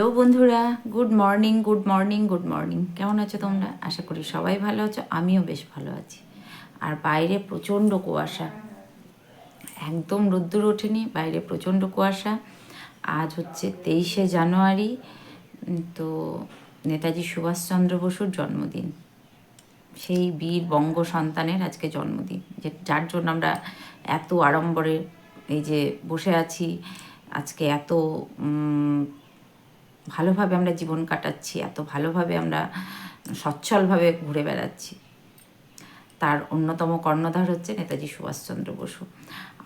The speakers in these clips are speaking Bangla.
হ্যালো বন্ধুরা, good morning good morning good morning. কেমন আছো তোমরা? আশা করি সবাই ভালো আছো, আমিও বেশ ভালো আছি। আর বাইরে প্রচণ্ড কুয়াশা। একদম রোদ্দুর ওঠেনি, বাইরে প্রচণ্ড কুয়াশা। আজ হচ্ছে তেইশে জানুয়ারি তো নেতাজি সুভাষচন্দ্র বসুর জন্মদিন। সেই বীর বঙ্গ সন্তানের আজকে জন্মদিন, যে যার জন্য আমরা এত আড়ম্বরে এই যে বসে আছি, আজকে এত ভালোভাবে আমরা জীবন কাটাচ্ছি, এত ভালোভাবে আমরা সচ্ছলভাবে ঘুরে বেড়াচ্ছি। তার অন্যতম কর্ণধার হচ্ছে নেতাজি সুভাষচন্দ্র বসু।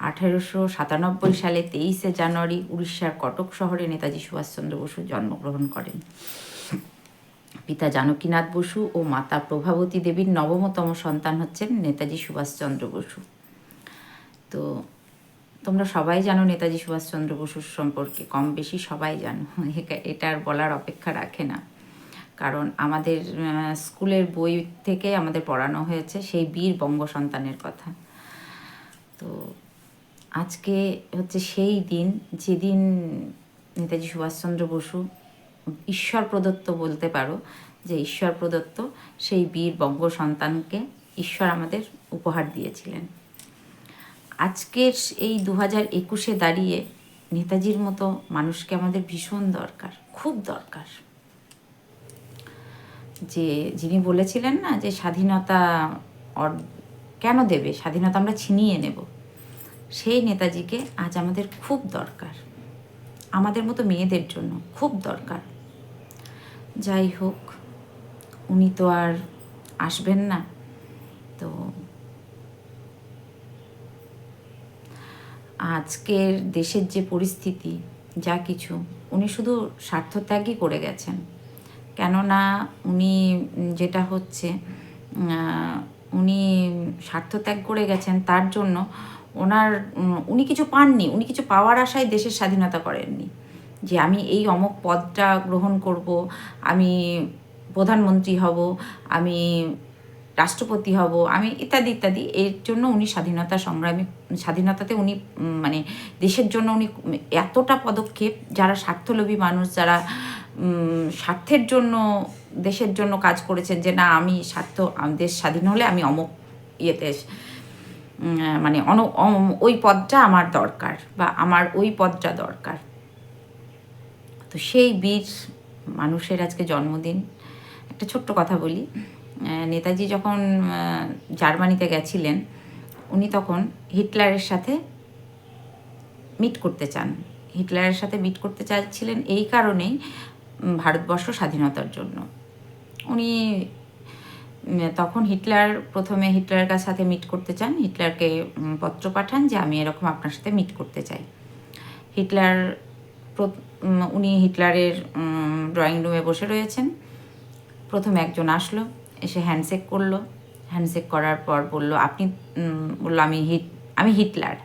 আঠেরোশো সাতানব্বই সালে তেইশে জানুয়ারি উড়িষ্যার কটক শহরে নেতাজি সুভাষচন্দ্র বসু জন্মগ্রহণ করেন। পিতা জানকীনাথ বসু ও মাতা প্রভাবতী দেবীর নবমতম সন্তান হচ্ছেন নেতাজি সুভাষচন্দ্র বসু। তো তোমরা সবাই জানো নেতাজি সুভাষচন্দ্র বসুর সম্পর্কে, কম বেশি সবাই জানো। এটা আর বলার অপেক্ষা রাখে না। কারণ আমাদের স্কুলের বই থেকে আমাদের পড়ানো হয়েছে সেই বীর বঙ্গ সন্তানের কথা। তো আজকে হচ্ছে সেই দিন, যেদিন নেতাজি সুভাষচন্দ্র বসু ঈশ্বর প্রদত্ত বলতে পারো, যে ঈশ্বর প্রদত্ত সেই বীর বঙ্গ সন্তানকে ঈশ্বর আমাদের উপহার দিয়েছিলেন। আজকের এই দু হাজার একুশে দাঁড়িয়ে নেতাজির মতো মানুষকে আমাদের ভীষণ দরকার, খুব দরকার। যে যিনি বলেছিলেন না যে স্বাধীনতা কেন দেবে? স্বাধীনতা আমরা ছিনিয়ে নেব। সেই নেতাজিকে আজ আমাদের খুব দরকার। আমাদের মতো মেয়েদের জন্য খুব দরকার। যাই হোক, উনি তো আর আসবেন না। তো আজকের দেশের যে পরিস্থিতি, যা কিছু, উনি শুধু স্বার্থত্যাগই করে গেছেন। কেননা উনি যেটা হচ্ছে উনি স্বার্থত্যাগ করে গেছেন তার জন্য ওনার, উনি কিছু পাননি, উনি কিছু পাওয়ার আশায় দেশের স্বাধীনতা করেননি। যে আমি এই অমক পদটা গ্রহণ করব, আমি প্রধানমন্ত্রী হব, আমি রাষ্ট্রপতি হব, আমি ইত্যাদি ইত্যাদি। এর জন্য উনি স্বাধীনতা সংগ্রামী, স্বাধীনতাতে উনি মানে দেশের জন্য উনি এতটা পদক্ষেপ, যারা স্বার্থলোভী মানুষ, যারা স্বার্থের জন্য, দেশের জন্য কাজ করেছেন যে না, আমি স্বার্থ দেশ স্বাধীন হলে আমি অমুক ইয়েতে মানে অন ওই পদটা আমার দরকার বা আমার ওই পদটা দরকার। তো সেই বীর মানুষের আজকে জন্মদিন। একটা ছোট্ট কথা বলি। নেতাজি যখন জার্মানিতে গেছিলেন, উনি তখন হিটলারের সাথে মিট করতে চান। হিটলারের সাথে মিট করতে চাচ্ছিলেন এই কারণেই ভারতবর্ষ স্বাধীনতার জন্য। উনি তখন হিটলার, প্রথমে হিটলারের কাছে সাথে মিট করতে চান। হিটলারকে পত্র পাঠান যে, আমি এরকম আপনার সাথে মিট করতে চাই। হিটলার উনি হিটলারের ড্রয়িং রুমে বসে রয়েছেন। প্রথম একজন আসলো। এসে হ্যান্ডশেক করল। হ্যান্ডশেক করার পর বলল, আপনি বলল, আমি হিট, আমি হিটলার।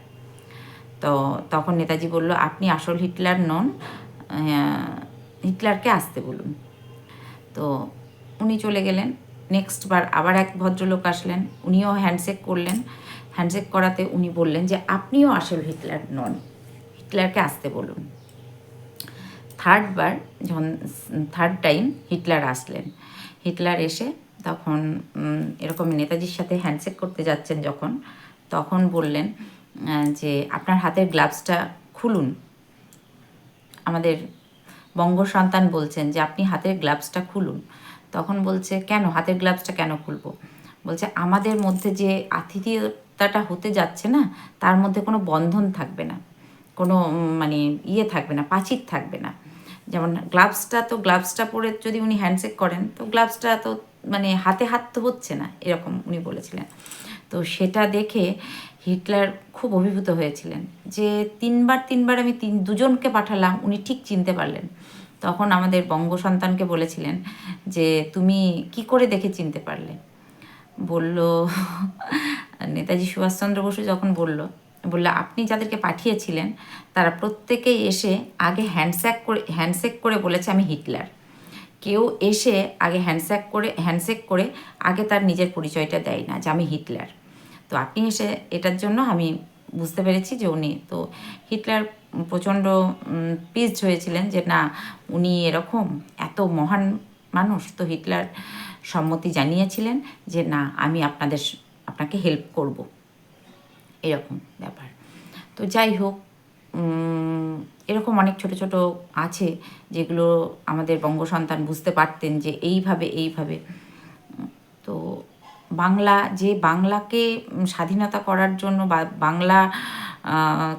তো তখন নেতাজি বলল, আপনি আসল হিটলার নন হিটলারকে আসতে বলুন। তো উনি চলে গেলেন। নেক্সট বার আবার এক ভদ্রলোক আসলেন, উনিও হ্যান্ডশেক করলেন। হ্যান্ডশেক করাতে উনি বললেন যে, আপনিও আসল হিটলার নন, হিটলারকে আসতে বলুন। থার্ড বার যখন থার্ড টাইম হিটলার আসলেন, হিটলার এসে তখন এরকম নেতাজির সাথে হ্যান্ডশেক করতে যাচ্ছেন যখন, তখন বললেন যে আপনার হাতের গ্লাভসটা খুলুন। আমাদের বঙ্গ সন্তান বলছেন যে আপনি হাতের গ্লাভসটা খুলুন। তখন বলছে, কেন? হাতের গ্লাভসটা কেন খুলবো? বলছে, আমাদের মধ্যে যে আতিথেয়তাটা হতে যাচ্ছে না, তার মধ্যে কোনো বন্ধন থাকবে না। কোনো মানে ইয়ে থাকবে না পাচির থাকবে না। যেমন গ্লাভসটা তো গ্লাভসটা পরে যদি উনি হ্যান্ডশেক করেন, তো গ্লাভসটা তো মানে হাতে হাত তো হচ্ছে না, এরকম উনি বলেছিলেন। তো সেটা দেখে হিটলার খুব অভিভূত হয়েছিলেন যে তিনবার তিনবার আমি তিন, দুজনকে পাঠালাম, উনি ঠিক চিনতে পারলেন। তখন আমাদের বঙ্গ সন্তানকে বলেছিলেন যে, তুমি কি করে দেখে চিনতে পারলে? বলল, নেতাজি সুভাষচন্দ্র বসু যখন বলল বলল, আপনি যাদেরকে পাঠিয়েছিলেন, তারা প্রত্যেকেই এসে আগে হ্যান্ডশেক করে হ্যান্ডশেক করে বলেছে আমি হিটলার। কেউ এসে আগে হ্যান্ডশেক করে হ্যান্ডশেক করে আগে তার নিজের পরিচয়টা দেয় না যে আমি হিটলার। তো আপনি এসে এটার জন্য আমি বুঝতে পেরেছি যে উনি, তো হিটলার প্রচণ্ড পিস হয়েছিলেন যে না, উনি এরকম এত মহান মানুষ। তো হিটলার সম্মতি জানিয়েছিলেন যে না, আমি আপনাদের, আপনাকে হেল্প করব। এরকম ব্যাপার। তো যাই হোক এরকম অনেক ছোট ছোট আছে যেগুলো আমাদের বঙ্গসন্তান বুঝতে পারতেন যে এইভাবে এইভাবে। তো বাংলা, যে বাংলাকে স্বাধীনতা করার জন্য বা বাংলা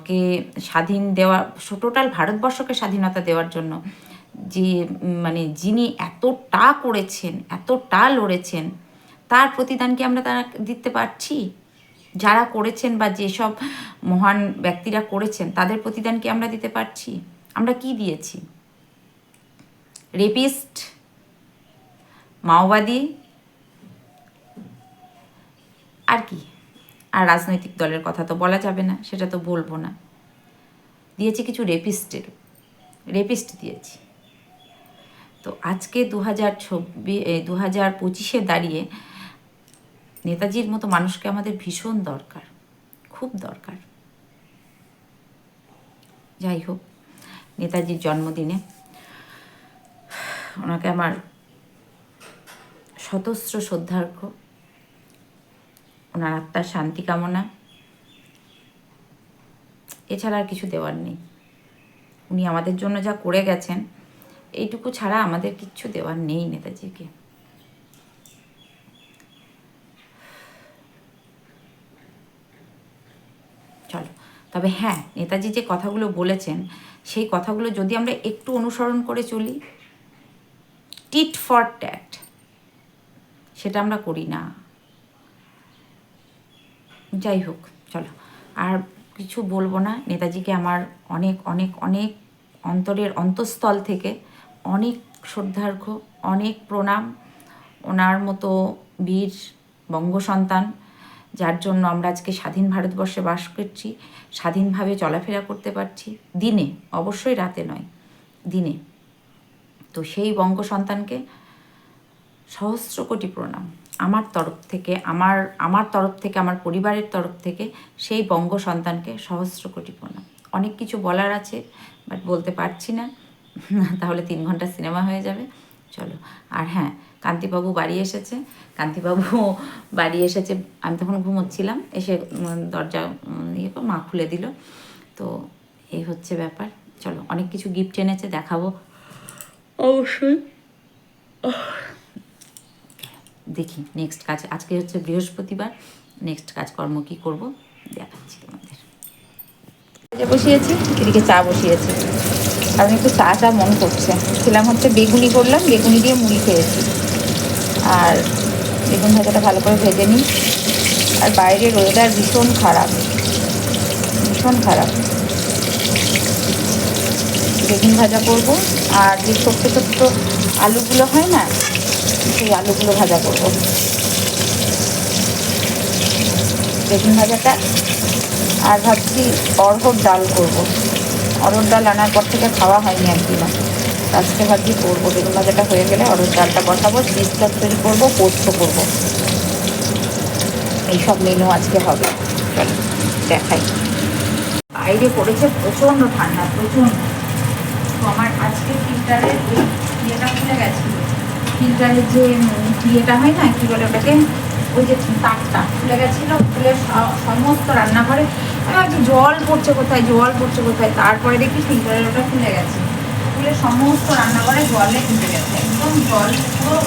কে স্বাধীন দেওয়া, টোটাল ভারতবর্ষকে স্বাধীনতা দেওয়ার জন্য যে মানে যিনি এতটা করেছেন, এতটা লড়েছেন, তার প্রতিদান কি আমরা তারা দিতে পারছি? যারা করেছেন বা যেসব মহান ব্যক্তিরা করেছেন, তাদের প্রতিদান কি আমরা দিতে পারছি? আমরা কি দিয়েছি? রেপিস্ট? মাওবাদী? আর কি? আর রাজনৈতিক দলের কথা তো বলা যাবে না, সেটা তো বলব না। দিয়েছি কিছু রেপিস্টের, রেপিস্ট দিয়েছি। তো আজকে দু হাজার ছব্বিশ দু হাজার পঁচিশে দাঁড়িয়ে নেতাজির মতো মানুষকে আমাদের ভীষণ দরকার, খুব দরকার। যাই হোক, নেতাজির জন্মদিনে ওনাকে আমার শতস্র শ্রদ্ধার্ঘ। ওনার আত্মার শান্তি কামনা। এছাড়া আর কিছু দেওয়ার নেই। উনি আমাদের জন্য যা করে গেছেন, এইটুকু ছাড়া আমাদের কিচ্ছু দেওয়ার নেই নেতাজিকে চলো তবে হ্যাঁ নেতাজি যে কথাগুলো বলেছেন, সেই কথাগুলো যদি আমরা একটু অনুসরণ করে চলি, টিট ফর ট্যাট, সেটা আমরা করি না। যাই হোক, চলো। আর কিছু বলব না, নেতাজিকে আমার অনেক অনেক অনেক অন্তরের অন্তঃস্থল থেকে অনেক শ্রদ্ধার্ঘ অনেক প্রণাম। ওনার মতো বীর বঙ্গসন্তান যার জন্য আমরা আজকে স্বাধীন ভারতবর্ষে বাস করছি, স্বাধীনভাবে চলাফেরা করতে পারছি। দিনে, অবশ্যই রাতে নয়, দিনে। তো সেই বঙ্গ সন্তানকে সহস্র কোটি প্রণাম। আমার তরফ থেকে, আমার আমার তরফ থেকে, আমার পরিবারের তরফ থেকে সেই বঙ্গ সন্তানকে সহস্র কোটি প্রণাম। অনেক কিছু বলার আছে, বাট বলতে পারছি না। তাহলে তিন ঘণ্টা সিনেমা হয়ে যাবে। চলো। আর হ্যাঁ কান্তিবাবু বাড়ি এসেছে। কান্তিবাবু বাড়ি এসেছে আমি তখন ঘুমোচ্ছিলাম। এসে দরজা ইয়ে করে মা খুলে দিল। তো এই হচ্ছে ব্যাপার। চলো অনেক কিছু গিফট এনেছে দেখাবো। অবশ্যই। দেখি নেক্সট কাজ আজকে হচ্ছে বৃহস্পতিবার। নেক্সট কাজকর্ম কি করব দেখাচ্ছি তোমাদের। বসিয়েছি এদিকে চা বসিয়েছি। কারণ একটু চা চা মন করছে। খেলাম হচ্ছে বেগুনি করলাম বেগুনি দিয়ে মুড়ি খেয়েছি। আর বেগুন ভাজাটা ভালো করে ভেজে নিই। আর বাইরের ওয়েদার ভীষণ খারাপ ভীষণ খারাপ। বেগুন ভাজা করব আর যে ছোট্ট ছোট্ট আলুগুলো হয় না, সেই আলুগুলো ভাজা করব। বেগুন ভাজাটা আর ভাবছি অরহর ডাল করব। অরহর ডাল আনার পর থেকে খাওয়া হয়নি একদিনও। আজকে ভাবছি করব। বেগুন ভাজাটা হয়ে গেলে অরহর ডালটা বসাবো চিজ তৈরি করব, পোস্ত করব। এইসব মেনু আজকে হবে। চলো, দেখাই। বাইরে পড়েছে প্রচণ্ড ঠান্ডা, প্রচণ্ড। তো আমার আজকে ফিল্টারের ওই ইয়েটা খুলে গেছিল ফিল্টারের যে ইয়েটা হয় না, কী বলে ওটাকে? ওই যে তাকটা খুলে গেছিল, খুলে সমস্ত রান্নাঘরে আমি ভাবছি জল পড়ছে কোথায়, জল পড়ছে কোথায়, তারপরে দেখি ফিল্টারের ওটা খুলে গেছে। খুলে সমস্ত রান্নাঘরে জলে ঢুকে গেছে। একদম জল পুরো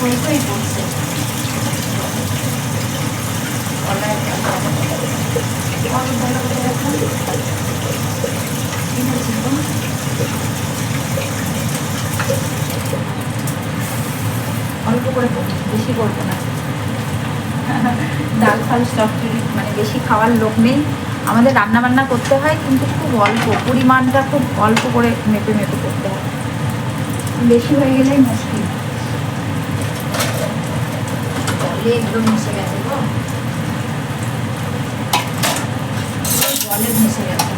হয়ে পড়ছে? অল্প করে বেশি করব না। ডাল ফাল চচ্চড়ি মানে বেশি খাওয়ার লোক নেই। আমাদের রান্না বান্না করতে হয়, কিন্তু খুব অল্প, পরিমাণটা খুব অল্প করে মেপে মেপে করতে হয়। বেশি হয়ে গেলেই মুশকিল। জলে একদম মিশে গেছে গো। জলে মিশে গেছে।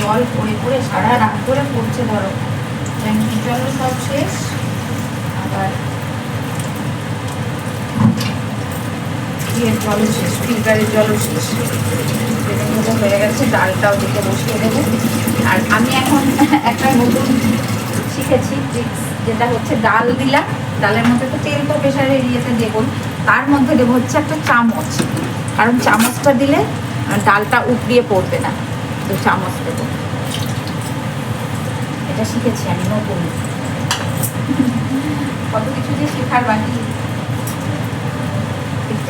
জল পড়ে পড়ে, সারা রাত করে পড়ছে ধরো। জলও সব শেষ। আবার জলও শেষ ফিল্টারের জলও শেষ হয়ে গেছে, ডালটাও দিকে বসিয়ে দেবো। আর আমি এখন একটা নতুন শিখেছি যেটা হচ্ছে ডাল দিলাম ডালের মধ্যে তো তেল তো প্রেশারের ইয়েতে দেবো তার মধ্যে দেবো হচ্ছে একটা চামচ। কারণ চামচটা দিলে ডালটা উপড়িয়ে পড়বে না। তো চামচ দেবো। এটা শিখেছি আমি নতুন। কত কিছু যে শেখার বাকি।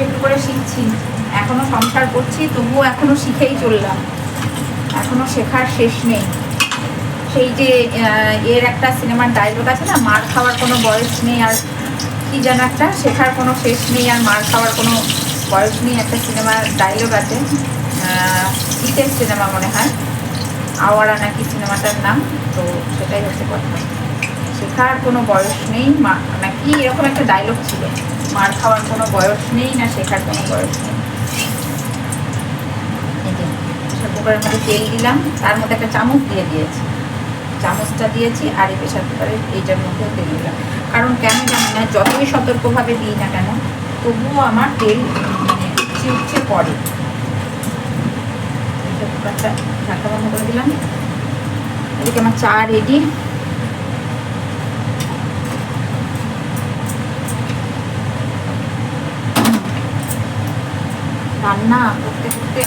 একটু করে শিখছি। এখনও সংসার করছি তবুও এখনও শিখেই চললাম। এখনও শেখার শেষ নেই। সেই যে এর একটা সিনেমার ডায়লগ আছে না মার খাওয়ার কোনো বয়স নেই আর কি যেন একটা শেখার কোনো শেষ নেই আর মার খাওয়ার কোনো বয়স নেই একটা সিনেমার ডায়লগ আছে। আহ, সিনেমা মনে হয়। আওয়ারা নাকি সিনেমাটার নাম তো সেটাই হচ্ছে কথা। শেখার কোনো বয়স নেই মা নাকি এরকম একটা ডায়লগ ছিল। মার খাওয়ার কোনো বয়স নেই না শেখার কোনো বয়স নেই। প্রেশার কুকারের মধ্যে তেল দিলাম, তার মধ্যে একটা চামচ দিয়ে দিয়েছি। চামচটা দিয়েছি আর এই প্রেশার কুকারে এইটার মধ্যেও তেল দিলাম। কারণ কেন জানি না, যতই সতর্কভাবে দিই না কেন, তবুও আমার তেল মানে উঠছে উঠছে পড়ে। প্রেশার কুকারটা ঢাকা বন্ধ করে দিলাম। এদিকে আমার চা রেডি রান্না করতে করতে।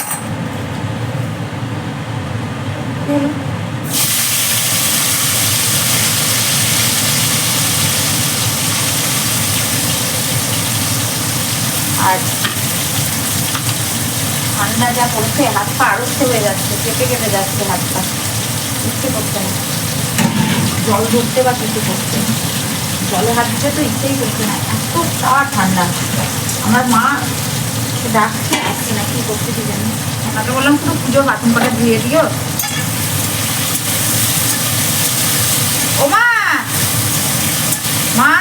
আর ঠান্ডা যা পড়ছে, হাত পা আড়ষ্ট হয়ে যাচ্ছে কেটে কেটে যাচ্ছে হাত পা। ইচ্ছে করছে না। জল ধরতে বা কিছু করতে। না। জলে হাত দিতে তো ইচ্ছেই করছে না। এত ঠান্ডা। আমার মা ডাকছে আসছে না কি করছে কি জানি। ওনাকে বললাম পুরো পুজো বাথরুম কটা ধুয়ে দিও। ও মা! মা!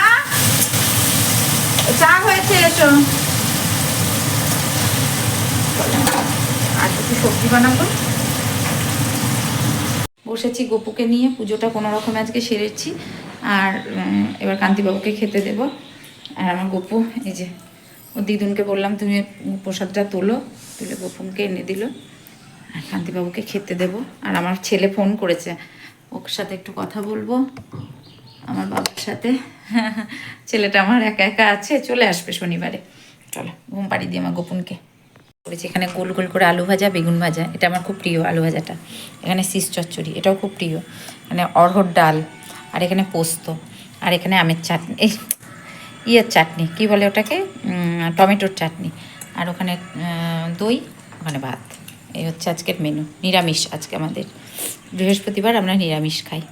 চা হয়েছে, এসো। আর কিছু সবজি বানাবো? বসেছি গপুকে নিয়ে, পুজোটা কোনো রকমে আজকে সেরেছি। আর এবার কান্তিবাবুকে খেতে দেব। আর আমার গপু, এই যে ও দিদুনকে বললাম, তুমি প্রসাদটা তোলো। তুলে গোপনকে এনে দিল। আর কান্তিবাবুকে খেতে দেব। আর আমার ছেলে ফোন করেছে। ওর সাথে একটু কথা বলব। আমার বাবার সাথে। ছেলেটা আমার একা একা আছে, চলে আসবে শনিবারে। চলো, ঘুম পাড়ি দিয়ে আমার গোপনকে। করেছি এখানে গোল গোল করে আলু ভাজা, বেগুন ভাজা। এটা আমার খুব প্রিয় আলু ভাজাটা। এখানে শীষ চচ্চড়ি, এটাও খুব প্রিয়। এখানে অরহর ডাল, আর এখানে পোস্ত, আর এখানে আমের চাটনি। এই ইয়ের চাটনি, কি বলে ওটাকে? টমেটোর চাটনি। আর ওখানে দই ওখানে ভাত। এই হচ্ছে আজকের মেনু নিরামিষ আজকে আমাদের। বৃহস্পতিবার আমরা নিরামিষ খাই।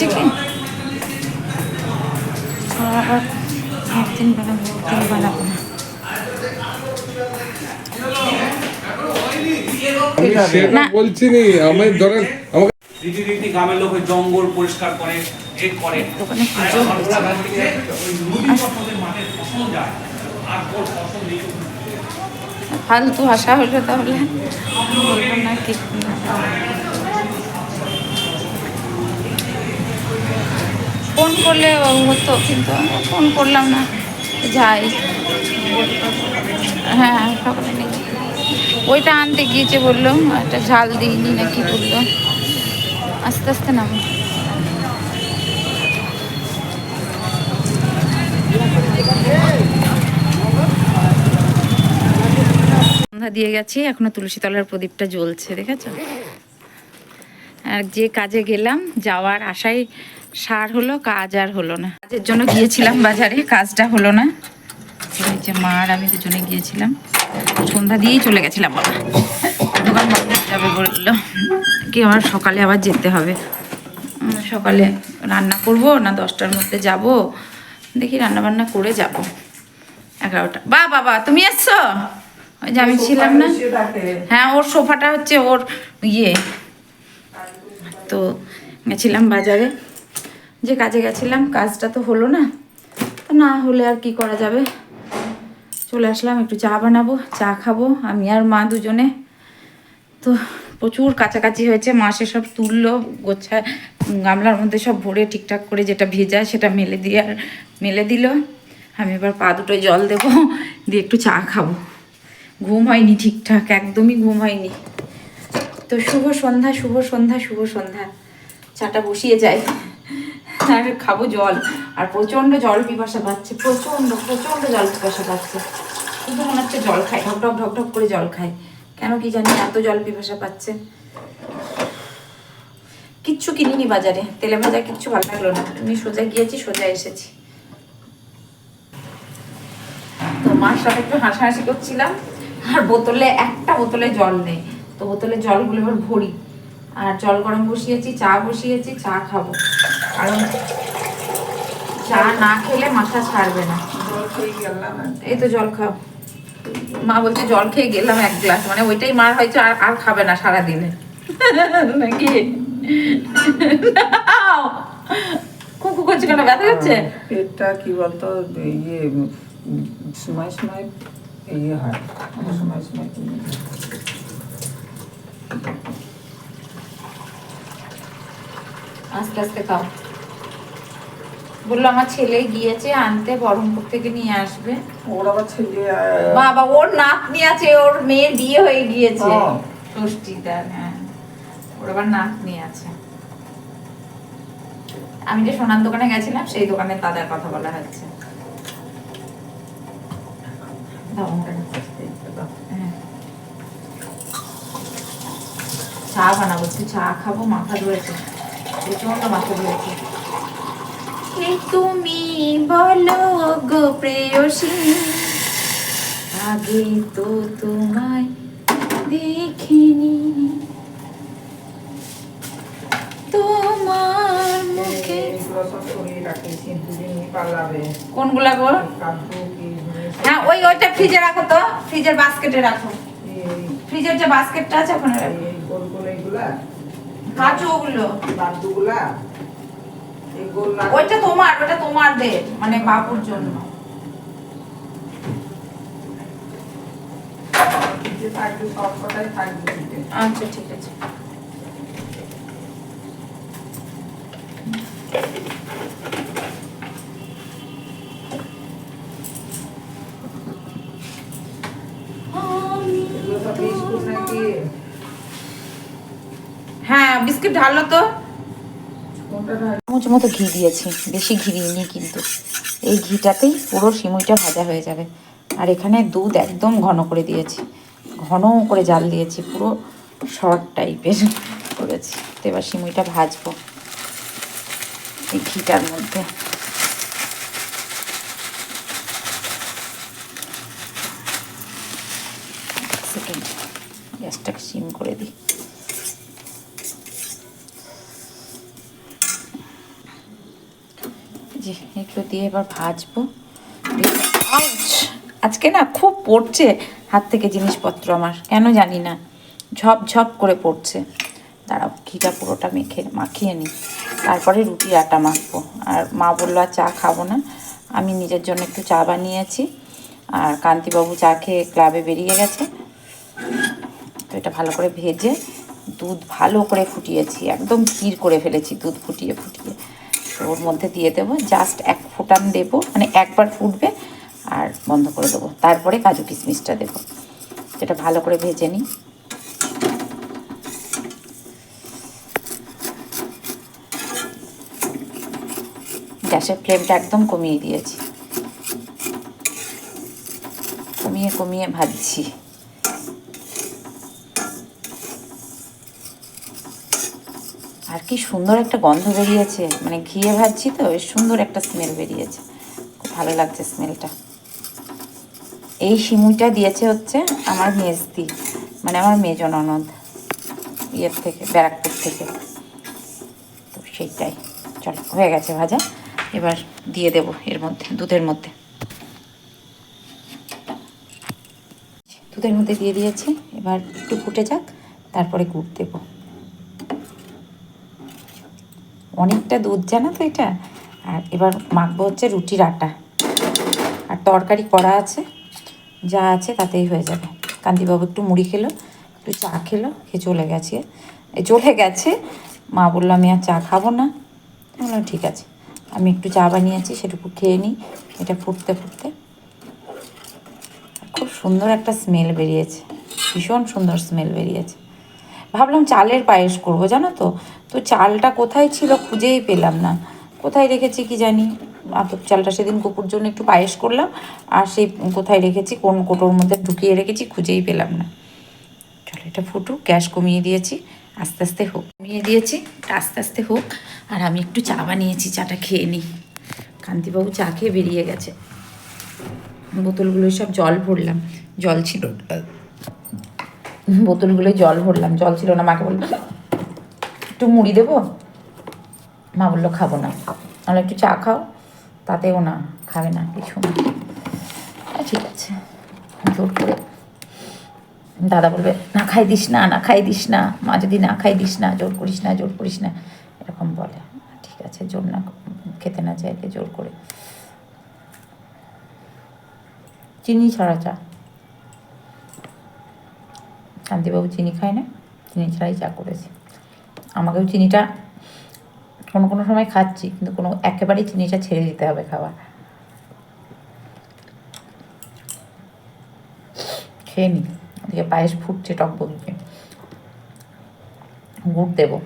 বানিয়েছে কি? একদিন বানাবো একদিন বানাবো না। সেটা বলছি নি আমি ধরেন আমাকে রীতি রীতি গ্রামের লোক জঙ্গল পরিষ্কার করে এ দিয়ে ফালতু আসা হলো তাহলে। না কি? ফোন করলে হতো, কিন্তু ফোন করলাম না, যাই। হ্যাঁ ওইটা আনতে গিয়েছে বলল, একটা ঝাল দিইনি না কি বলল। আস্তে আস্তে নাম। সন্ধ্যা দিয়ে গেছি, এখনও তুলসী তলার প্রদীপটা জ্বলছে, দেখেছ? আর যে কাজে গেলাম, যাওয়ার আশায় সার হলো কাজ আর হলো না। কাজের জন্য গিয়েছিলাম বাজারে কাজটা হলো না। যে মা আর আমি দুজনে গিয়েছিলাম। সন্ধ্যা দিয়েই চলে গেছিলাম বাবা। দোকান বন্ধ যাবে বলল। কি আমার সকালে আবার যেতে হবে। সকালে রান্না করব না দশটার মধ্যে যাব। দেখি রান্না বান্না করে যাব। এগারোটা। বা বাবা তুমি এসছো? ওই যে আমি ছিলাম না? হ্যাঁ ওর সোফাটা হচ্ছে ওর ইয়ে। তো গেছিলাম বাজারে। যে কাজে গেছিলাম, কাজটা তো হলো না। না হলে আর কি করা যাবে? চলে আসলাম, একটু চা বানাবো, চা খাব, আমি আর মা দুজনে। তো প্রচুর কাছাকাছি হয়েছে, মা সব তুললো, গোছা, গামলার মধ্যে সব ভরে ঠিকঠাক করে যেটা ভেজা সেটা মেলে দিয়ে আর মেলে দিল। আমি এবার পা দুটো জল দেবো, দিয়ে একটু চা খাব। ঘুম হয়নি ঠিকঠাক, একদমই ঘুম হয়নি। তো শুভ সন্ধ্যা শুভ সন্ধ্যা শুভ সন্ধ্যা। চাটা বসিয়ে যাই। আর খাব জল। আর প্রচণ্ড জল পিপাসা পাচ্ছে, প্রচণ্ড প্রচণ্ড জল পিপাসা পাচ্ছে। শুধু মনে হচ্ছে জল খাই ঢক ঢক ঢক ঢক করে জল খাই। কেন কি জানি এত জল পিপাসা পাচ্ছে। কিচ্ছু কিনিনি বাজারে, তেলে ভাজা কিচ্ছু ভালো লাগল না। আমি সোজা গিয়েছি, সোজা এসেছি। তো মার সাথে একটু হাসাহাসি করছিলাম। আর বোতলে, একটা বোতলে জল নেই। তো বোতলে জলগুলো এবার ভরি। আর জল গরম বসিয়েছি, চা বসিয়েছি, চা খাব। কারণ চা না খেলে মাথা ছাড়বে না। এই তো জল খাও। মা বলছে জল খেয়ে গেলাম এক গ্লাস। মানে ওইটাই মার হয়েছে আর আর খাবে না সারাদিনে। নাকি। কুকু করছে কেন? ব্যথা হচ্ছে পেটটা কি বলতো ইয়ে সময় সময় ইয়ে হয়। সময় সময় আস্তে আস্তে খাও। বলল আমার ছেলে গিয়েছে আনতে বহরমপুর থেকে নিয়ে আসবে। ওর আবার ছেলে বাবা ওর নাতনি আছে ওর মেয়ের বিয়ে হয়ে গিয়েছে। ষষ্ঠীদার হ্যাঁ। ওর আবার নাতনি আছে। আমি যে সোনার দোকানে গেছিলাম সেই দোকানের দাদার কথা বলা হচ্ছে। হ্যাঁ। চা বানাবো চা খাব মাথা ধরেছে প্রচণ্ড মাথা ধরেছে এই তুমি বলো গো প্রেয়সী? আগে তো তোমায় দেখিনি। তোমার মুখে কোনগুলা গো? কি হ্যাঁ ওই ওইটা ফ্রিজে রাখো তো ফ্রিজের বাস্কেটে রাখো। ফ্রিজের যে বাস্কেটটা আছে ওখানে রাখো। কাজু ওগুলো। লাড্ডুগুলা? এই গোল লাড্ডু ওইটা তোমার ওটা তোমাদের মানে বাবুর জন্য। আচ্ছা ঠিক আছে। হ্যাঁ বিস্কিট ঢালো তো। কোনটা চামচ মতো ঘি দিয়েছি। বেশি ঘি দিইনি কিন্তু। এই ঘিটাতেই পুরো সিমুইটা ভাজা হয়ে যাবে। আর এখানে দুধ একদম ঘন করে দিয়েছি। ঘন করে জাল দিয়েছি, পুরো শর্ট টাইপের করেছি। তো এবার সিমুইটা ভাজবো এই ঘিটার মধ্যে সেকেন্ড গ্যাসটাকে সিম করে দিই যে এগুলো দিয়ে এবার ভাজবো। আজকে না খুব পড়ছে হাত থেকে জিনিসপত্র আমার, কেন জানি না। ঝপ ঝপ করে পড়ছে। দাঁড়াও, ঘিটা পুরোটা মেখে, মাখিয়ে নিই। তারপরে রুটি আটা মাখবো। আর মা বলল, আর চা খাব না। আমি নিজের জন্য একটু চা বানিয়েছি। আর কান্তিবাবু চা খেয়ে ক্লাবে বেরিয়ে গেছে। তো এটা ভালো করে ভেজে দুধ ভালো করে ফুটিয়েছি, একদম ক্ষীর করে ফেলেছি, দুধ ফুটিয়ে ফুটিয়ে। ওর মধ্যে দিয়ে দেবো জাস্ট এক ফোটান দেবো মানে একবার ফুটবে আর বন্ধ করে দেবো। তারপরে কাজু কিশমিশটা দেবো, যেটা ভালো করে ভেজে নিই। গ্যাসের ফ্লেমটা একদম কমিয়ে দিয়েছি। কমিয়ে কমিয়ে ভাজছি। কি সুন্দর একটা গন্ধ বেরিয়েছে। মানে ঘিয়ে ভাজছি তো সুন্দর একটা স্মেল বেরিয়েছে। খুব ভালো লাগছে স্মেলটা এই সিমুইটা দিয়েছে হচ্ছে আমার মেজদি মানে আমার মেজ ননদ, ইয়ের থেকে, ব্যারাকপুর থেকে। তো সেইটাই। চলো, হয়ে গেছে ভাজা। এবার দিয়ে দেবো এর মধ্যে, দুধের মধ্যে। দুধের মধ্যে দিয়ে দিয়েছি। এবার একটু ফুটে যাক, তারপরে গুড় দেবো। অনেকটা দুধ, জানো তো এটা? আর এবার মাখবো হচ্ছে রুটির আটা। আর তরকারি করা আছে, যা আছে তাতেই হয়ে যাবে। কান্তিবাবু একটু মুড়ি খেলো, একটু চা খেলো, খেয়ে চলে গেছে। চলে গেছে। মা বলল, আমি আর চা খাব না। বললাম, ঠিক আছে। আমি একটু চা বানিয়েছি, সেটুকু খেয়ে নিই, এটা ফুটতে ফুটতে। খুব সুন্দর একটা স্মেল বেরিয়েছে। ভীষণ সুন্দর স্মেল বেরিয়েছে। ভাবলাম চালের পায়েস করব, জানো তো? তো চালটা কোথায় ছিল খুঁজেই পেলাম না। কোথায় রেখেছি কি জানি? আতপ চালটা সেদিন কুকুর জন্য একটু পায়েস করলাম, আর সেই কোথায় রেখেছি, কোন কোটোর মধ্যে ঢুকিয়ে রেখেছি খুঁজেই পেলাম না। চলো এটা ফুটুক, গ্যাস কমিয়ে দিয়েছি, আস্তে আস্তে হোক। কমিয়ে দিয়েছি আস্তে আস্তে হোক, আর আমি একটু চা বানিয়েছি, চাটা খেয়ে নিই। কান্তিবাবু চা খেয়ে বেরিয়ে গেছে। বোতলগুলোয় সব জল ভরলাম, জল ছিল। না। বোতলগুলোয় জল ভরলাম। জল ছিল না, মাকে বলল একটু মুড়ি দেবো? মা বলল, খাব না। তাহলে একটু চা খাও, তাতেও না, খাবে না, কিছু না। ঠিক আছে। জোর করে দাদা বলবে, না খাই দিস না না খাই দিস না, মা যদি না খাই দিস না, জোর করিস না, জোর করিস না। এরকম বলে। ঠিক আছে, জোর না, খেতে না চাইলে জোর করে। চিনি ছাড়া চা। শান্তিবাবু চিনি খায় না, চিনি ছাড়াই চা করেছি। আমাকেও চিনিটা কোনো কোনো সময় খাচ্ছি, কিন্তু কোনো একেবারেই চিনিটা ছেড়ে দিতে হবে খাবার। খেয়ে নিই ওদিকে পায়েস ফুটছে টক বগিকে গুড় দেবো।